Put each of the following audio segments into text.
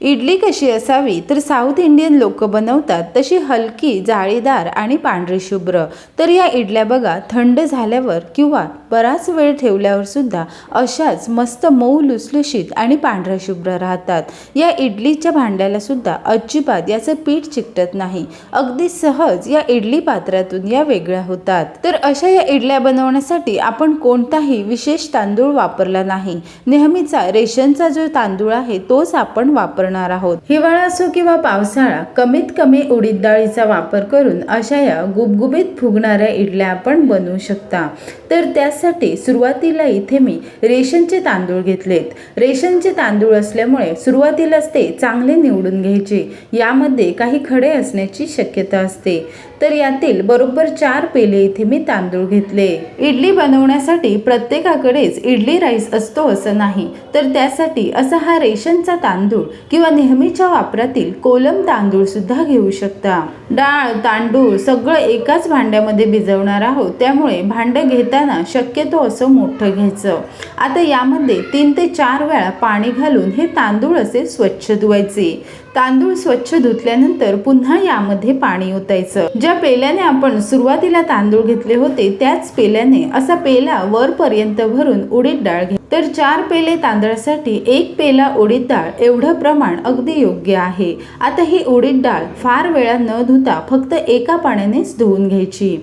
इडली कशी असावी तर साऊथ इंडियन लोक बनवतात तशी हलकी जाळीदार आणि पांढरी शुभ्र. तर या इडल्या बघा थंड झाल्यावर किंवा बराच वेळ ठेवल्यावर सुद्धा अशाच मस्त मऊ लुसलुशीत आणि पांढऱ्या शुभ्र राहतात. या इडलीच्या भांड्याला सुद्धा अजिबात याचं पीठ चिकटत नाही. अगदी सहज या इडली पात्रातून या वेगळ्या होतात. तर अशा या इडल्या बनवण्यासाठी आपण कोणताही विशेष तांदूळ वापरला नाही. नेहमीचा रेशनचा जो तांदूळ आहे तोच आपण वापरणार आहोत. हिवाळा असो किंवा पावसाळा कमीत कमी उडीद डाळीचा वापर करून अशा या गुबगुबीत फुगणाऱ्या इडल्या आपण बनवू शकता. तर त्यासाठी सुरुवातीला इथे मी रेशनचे तांदूळ घेतलेत. रेशनचे तांदूळ असल्यामुळे सुरुवातीलाच ते चांगले निवडून घ्यायचे. यामध्ये काही खडे असण्याची शक्यता असते. तर यातील बरोबर चार पेले इथे मी तांदूळ घेतले. इडली बनवण्यासाठी प्रत्येकाकडेच इडली राईस असतो असं नाही. तर त्यासाठी असा हा रेशनचा तांदूळ किंवा नेहमीच्या वापरातील कोलम तांदूळ सुद्धा घेऊ शकता. डाळ तांदूळ सगळं एकाच भांड्यामध्ये भिजवणार आहोत. त्यामुळे भांडं घेताना शक्यतो असं मोठं घ्यायचं. आता यामध्ये तीन ते चार वेळा पाणी घालून हे तांदूळ असे स्वच्छ धुवायचे. तांदूळ स्वच्छ धुतल्यानंतर पुन्हा यामध्ये पाणी ओतायचं. ज्या पेल्याने आपण सुरुवातीला तांदूळ घेतले होते त्याच पेल्याने असा पेला वरपर्यंत भरून उडीद डाळ घ्या तर चार पेले तांदळासाठी एक पेला उडीद डाळ एवढं प्रमाण अगदी योग्य आहे. आता ही उडीद डाळ फार वेळा न धुता फक्त एका पाण्यानेच धुवून घ्यायची.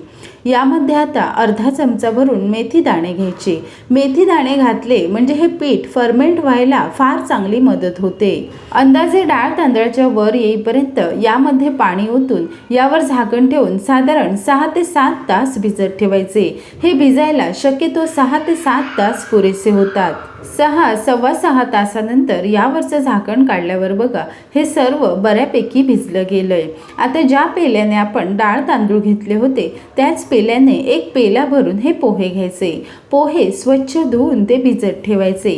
यामध्ये आता अर्धा चमचा भरून मेथी दाणे घ्यायचे. मेथी दाणे घातले म्हणजे हे पीठ फर्मेंट व्हायला फार चांगली मदत होते. अंदाजे डाळ तांदळाच्या वर येईपर्यंत यामध्ये पाणी ओतून यावर झाकण ठेवून साधारण सहा ते सात तास भिजत ठेवायचे. हे भिजायला शक्यतो सहा ते सात तास पुरेसे होते. होतात सहा सव्वा सहा तासानंतर यावरचं झाकण काढल्यावर बघा हे सर्व बऱ्यापैकी भिजलं गेलं आहे आता ज्या पेल्याने आपण डाळ तांदूळ घेतले होते त्याच पेल्याने एक पेला भरून हे पोहे घ्यायचे. पोहे स्वच्छ धुवून ते भिजत ठेवायचे.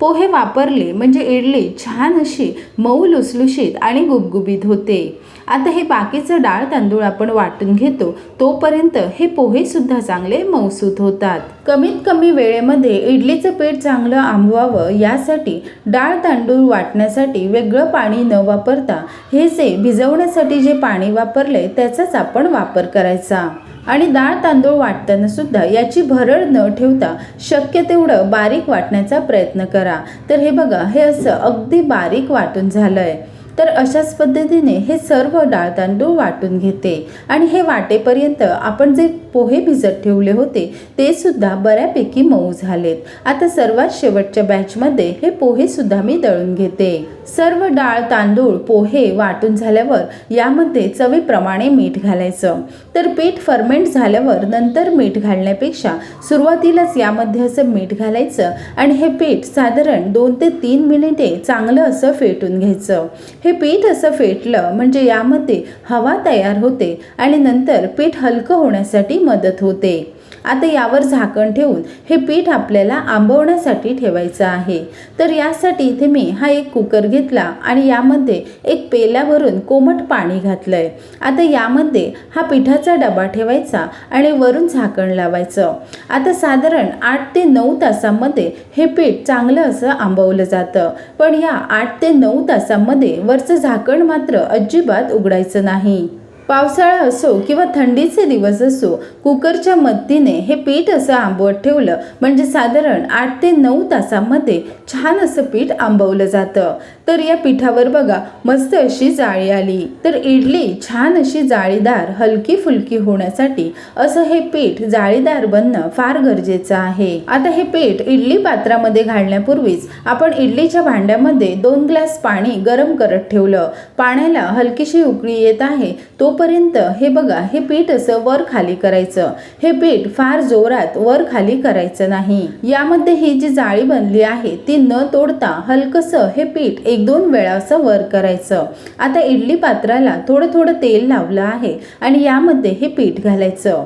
पोहे वापरले म्हणजे इडली छान अशी मऊ लुसलुशीत आणि गुबगुबीत होते. आता हे बाकीचं डाळ तांदूळ आपण वाटून घेतो तोपर्यंत हे पोहेसुद्धा चांगले मऊसूत होतात. कमीत कमी वेळेमध्ये इडलीचं पीठ चांगलं आंबवावं यासाठी डाळ तांदूळ वाटण्यासाठी वेगळं पाणी न वापरता हे जे भिजवण्यासाठी जे पाणी वापरले त्याचाच आपण वापर करायचा. आणि डाळ तांदूळ वाटताना सुद्धा याची भरड न ठेवता शक्य तेवढं बारीक वाटण्याचा प्रयत्न करा. तर हे बघा हे असं अगदी बारीक वाटून झालं आहे तर अशाच पद्धतीने हे सर्व डाळ तांदूळ वाटून घेते. आणि हे वाटेपर्यंत आपण जे पोहे भिजत ठेवले होते ते सुद्धा बऱ्यापैकी मऊ झालेत. आता सर्वात शेवटच्या बॅचमध्ये हे पोहे सुद्धा मी दळून घेते. सर्व डाळ तांदूळ पोहे वाटून झाल्यावर यामध्ये चवीप्रमाणे मीठ घालायचं. तर पीठ फर्मेंट झाल्यावर नंतर मीठ घालण्यापेक्षा सुरुवातीलाच यामध्ये असं मीठ घालायचं आणि हे पीठ साधारण दोन ते तीन मिनिटे चांगलं असं फेटून घ्यायचं. हे पीठ असं फेटलं म्हणजे यामध्ये हवा तयार होते आणि नंतर पीठ हलकं होण्यासाठी मदत होते. आता यावर झाकण ठेवून हे पीठ आपल्याला आंबवण्यासाठी ठेवायचं आहे. तर यासाठी इथे मी हा एक कुकर घेतला आणि यामध्ये एक पेला भरून कोमट पाणी घातलं आहे आता यामध्ये हा पिठाचा डबा ठेवायचा आणि वरून झाकण लावायचं. आता साधारण आठ ते नऊ तासांमध्ये हे पीठ चांगलं असं आंबवलं जातं. पण या आठ ते नऊ तासांमध्ये वरचं झाकण मात्र अजिबात उघडायचं नाही. पावसाळा असो किंवा थंडीचे दिवस असो कुकरच्या मदतीने हे पीठ असं आंबवत ठेवलं. म्हणजे साधारण आठ ते नऊ तासामध्ये छान असं पीठ आंबवलं जातं. तर या पिठावर बघा मस्त अशी जाळी आली. तर इडली छान अशी जाळीदार हलकी फुलकी होण्यासाठी असं हे पीठ जाळीदार बनणं फार गरजेचं आहे. आता हे पीठ इडली पात्रामध्ये घालण्यापूर्वीच आपण इडलीच्या भांड्यामध्ये दोन ग्लास पाणी गरम करत ठेवलं. पाण्याला हलकीशी उकळी येत आहे तो तोपर्यंत हे बघा हे पीठ असं वर खाली करायचं. हे पीठ फार जोरात वर खाली करायचं नाही. यामध्ये ही जी जाळी बनली आहे ती न तोडता हलकसं हे पीठ एक दोन वेळा असं वर करायचं. आता इडली पात्राला थोडं थोडं तेल लावलं आहे आणि यामध्ये हे पीठ घालायचं.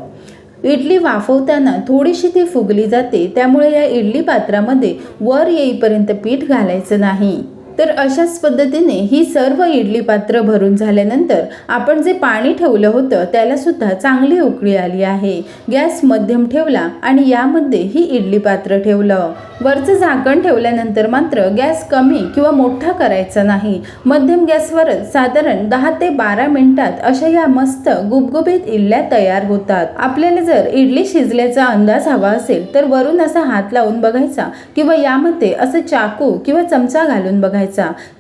इडली वाफवताना थोडीशी ती फुगली जाते त्यामुळे या इडली पात्रामध्ये वर येईपर्यंत पीठ घालायचं नाही. तर अशाच पद्धतीने ही सर्व इडली पात्र भरून झाल्यानंतर आपण जे पाणी ठेवलं होतं त्याला सुद्धा चांगली उकळी आली आहे. गॅस मध्यम ठेवला आणि यामध्ये ही इडली पात्र ठेवलं. वरचं झाकण ठेवल्यानंतर मात्र गॅस कमी किंवा मोठा करायचा नाही. मध्यम गॅसवरच साधारण दहा ते बारा मिनिटात अशा या मस्त गुबगुबीत इडल्या तयार होतात. आपल्याला जर इडली शिजल्याचा अंदाज हवा असेल तर वरून असा हात लावून बघायचा किंवा यामध्ये असं चाकू किंवा चमचा घालून बघायचा.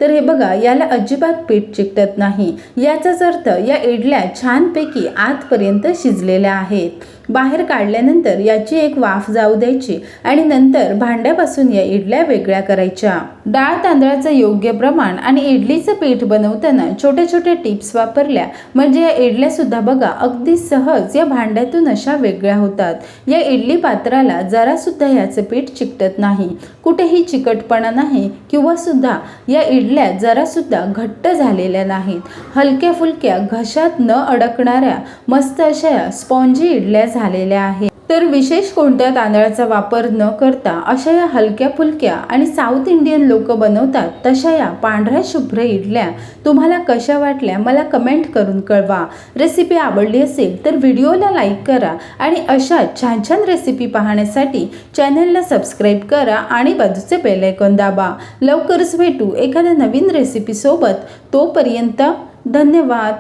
तर हे बघा याला अजिबात पीठ चिकटत नाही. याचाच अर्थ या इडल्या छानपैकी आतपर्यंत शिजलेल्या आहेत. बाहेर काढल्यानंतर याची एक वाफ जाऊ द्यायची आणि नंतर भांड्यापासून या इडल्या वेगळ्या करायच्या. डाळ तांदळाचं योग्य प्रमाण आणि इडलीचं पीठ बनवताना छोट्या छोट्या टिप्स वापरल्या म्हणजे या इडल्या सुद्धा बघा अगदी सहज या भांड्यातून अशा वेगळ्या होतात. या इडली पात्राला जरा सुद्धा याचं पीठ चिकटत नाही. कुठेही चिकटपणा नाही किंवा सुद्धा या इडल्या जरा सुद्धा घट्ट झालेल्या नाहीत. हलक्या फुलक्या घशात न अडकणाऱ्या मस्त अशा स्पॉन्जी इडल्या झालेल्या आहेत. तर विशेष कोणत्या तांदळाचा वापर न करता अशा या हलक्या फुलक्या आणि साऊथ इंडियन लोक बनवतात तशा या पांढऱ्या शुभ्र इडल्या तुम्हाला कशा वाटल्या मला कमेंट करून कळवा. रेसिपी आवडली असेल तर व्हिडिओला लाईक करा आणि अशा छान छान रेसिपी पाहण्यासाठी चॅनलला सबस्क्राईब करा आणि बाजूचे बेलायकॉन दाबा. लवकरच भेटू एखाद्या नवीन रेसिपीसोबत तोपर्यंत धन्यवाद.